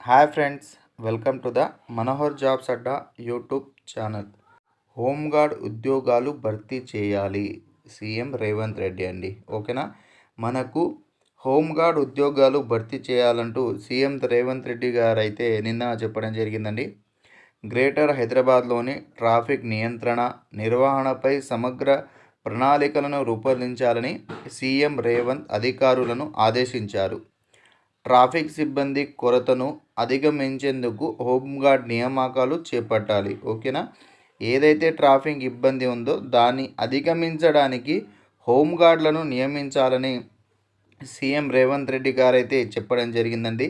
Hi friends welcome to the Manohar jobs Adda YouTube channel. Home guard ఉద్యోగాలు భర్తీ చేయాలి. CM Revanth Reddy అండి. ఓకేనా? మనకు హోంగార్డ్ ఉద్యోగాలు భర్తీ చేయాలంటూ సీఎం రేవంత్ రెడ్డి గారు అయితే నిన్న చెప్పడం జరిగిందండి. గ్రేటర్ హైదరాబాద్లోని ట్రాఫిక్ నియంత్రణ నిర్వహణపై సమగ్ర ప్రణాళికలను రూపొందించాలని సీఎం రేవంత్ అధికారులను ఆదేశించారు. ట్రాఫిక్ సిబ్బంది కొరతను అధిగమించేందుకు హోంగార్డ్ నియామకాలు చేపట్టాలి ఓకేనా? ఏదైతే ట్రాఫిక్ ఇబ్బంది ఉందో దాన్ని అధిగమించడానికి హోంగార్డ్లను నియమించాలని సీఎం రేవంత్ రెడ్డి గారైతే చెప్పడం జరిగిందండి.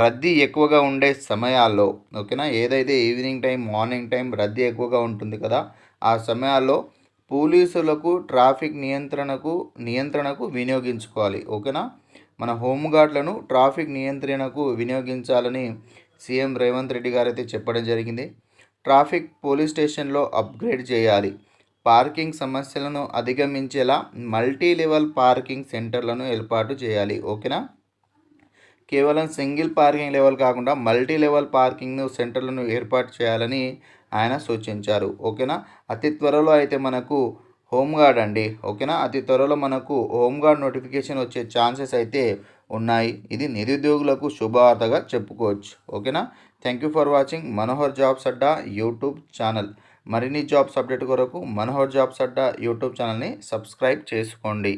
రద్దీ ఎక్కువగా ఉండే సమయాల్లో ఓకేనా? ఏదైతే ఈవినింగ్ టైం మార్నింగ్ టైం రద్దీ ఎక్కువగా ఉంటుంది కదా ఆ సమయాల్లో పోలీసులకు ట్రాఫిక్ నియంత్రణకు నియంత్రణకు వినియోగించుకోవాలి ఓకేనా? మన హోంగార్డులను ట్రాఫిక్ నియంత్రణకు వినియోగించాలని సీఎం రేవంత్ రెడ్డి గారు అయితే చెప్పడం జరిగింది. ట్రాఫిక్ పోలీస్ స్టేషన్లో అప్గ్రేడ్ చేయాలి. పార్కింగ్ సమస్యలను అధిగమించేలా మల్టీ లెవెల్ పార్కింగ్ సెంటర్లను ఏర్పాటు చేయాలి. ఓకేనా? కేవలం సింగిల్ పార్కింగ్ లెవెల్ కాకుండా మల్టీ లెవెల్ పార్కింగ్ సెంటర్లను ఏర్పాటు చేయాలని ఆయన సూచించారు. ఓకేనా? అతి త్వరలో అయితే మనకు హోంగార్డ్ అండి. ఓకేనా? అతి త్వరలో మనకు హోంగార్డ్ నోటిఫికేషన్ వచ్చే ఛాన్సెస్ అయితే ఉన్నాయి. ఇది నిరుద్యోగులకు శుభవార్తగా చెప్పుకోవచ్చు. ఓకేనా? Thank you for watching Manohar jobs Adda YouTube channel. మరిన్ని జాబ్స్ అప్డేట్ కొరకు మనోహర్ జాబ్స్ అడ్డా యూట్యూబ్ ఛానల్ని సబ్స్క్రైబ్ చేసుకోండి.